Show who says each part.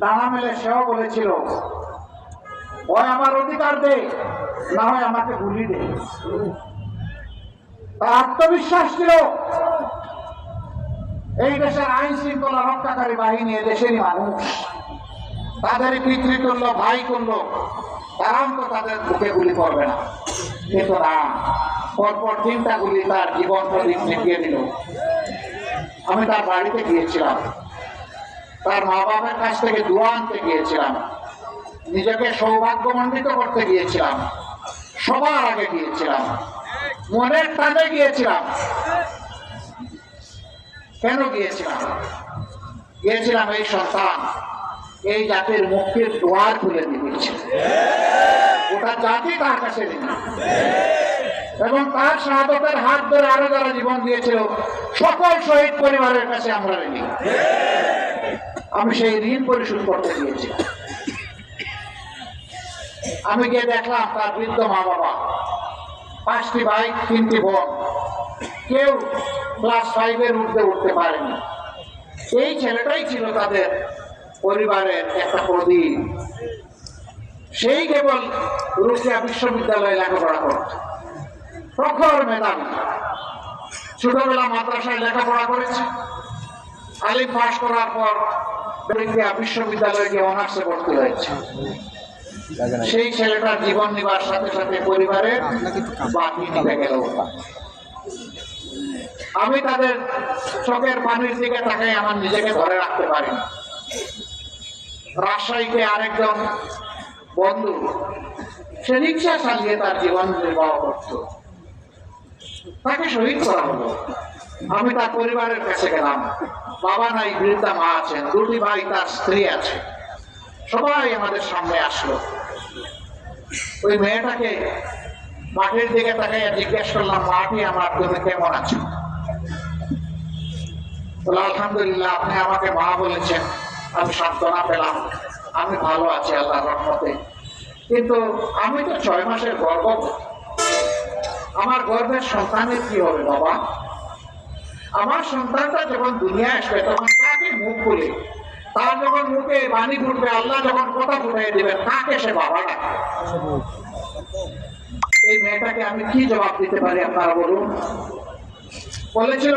Speaker 1: ডানা মেলে সেও বলেছিল, ওই আমার অধিকার দে, না হয় আমাকে গুলি দে। আত্মবিশ্বাস ছিল। এই দেশের আইন শৃঙ্খলা রক্ষাকারী বাহিনী দেশেরই মানুষ। তাদের করল ভাই করল তারাও তো তাদের বুকে গুলি করবে না। কিন্তু না পরপর তিনটা গুলি তার জীবন প্রদীপ ঠেকিয়ে দিল। আমি তার বাড়িতে গিয়েছিলাম। তার মা বাবার কাছ থেকে দোয়া আনতে গিয়েছিলাম। নিজেকে সৌভাগ্য সৌভাগ্যমণ্ডিত করতে গিয়েছিলাম। সবার আগে গিয়েছিলাম। মনের টানে গিয়েছিলাম। কেন গিয়েছিলাম? গিয়েছিলাম এই সন্তান এই জাতির মুক্তির দোয়ার খুলে দিয়েছে। ওটা জাতি তার কাছে এবং তার শাহাদতের হাত ধরে আরও যারা জীবন দিয়েছিল, সকল শহীদ পরিবারের কাছে আমরা ঋণী। আমি সেই ঋণ পরিশোধ করতে গিয়েছি। আমি গিয়ে দেখলাম তার বৃদ্ধ মা বাবা পাঁচটি বাইক তিনটি বোন। কেউ ক্লাস ফাইভের উঠতে উঠতে পারেনি। এই ছেলেটাই ছিল তাদের পরিবারের একটা প্রদীপ। সেই কেবল রুকিয়া বিশ্ববিদ্যালয়ে লেখাপড়া করত। প্রখর মেধাবী। ছোটবেলা মাদ্রাসায় লেখাপড়া করেছে। আলিম পাশ করার পর বিশ্ববিদ্যালয়ে অনার্সে ভর্তি হয়েছে। সেই ছেলেটার জীবন নিবার সাথে সাথে পরিবারের বাকি নিভে গেল। আমি তাদের চোখের পানির দিকে তাকাই, আমার নিজেকে ধরে রাখতে পারি না। রাজশাহীতে আরেকজন বন্ধু, সে রিক্সা চালিয়ে তার জীবন নির্বাহ করত। তাকে শহীদ করা হলো। আমি তার পরিবারের কাছে গেলাম। বাবা নাই, বৃদ্ধা মা আছেন, দুটি ভাই, তার স্ত্রী আছে। সবাই আমাদের সামনে আসলো। ওই মেয়েটাকে মাটির দিকে তাকাইয়া জিজ্ঞেস করলাম মাটি আমার তুমি কেমন আছো আলহামদুলিল্লাহ, আপনি আমাকে মা বলেছেন। আমি সান্ত্বনা পেলাম। আমি ভালো আছি আল্লাহ রহমতে। কিন্তু আমি তো ছয় মাসের গর্ব আমার গর্ভের সন্তানের কি হবে, বাবা? আমার সন্তানটা যখন দুনিয়া আসবে, তখন তাকে মুখ খুলে। তার যখন মুখে বাণী ফুটবে আল্লাহ যখন কথা ফুটাই দেবে, তাকে সে বাবা এই মেয়েটাকে আমি কি জবাব দিতে পারি আপনারা বলুন? বলেছিল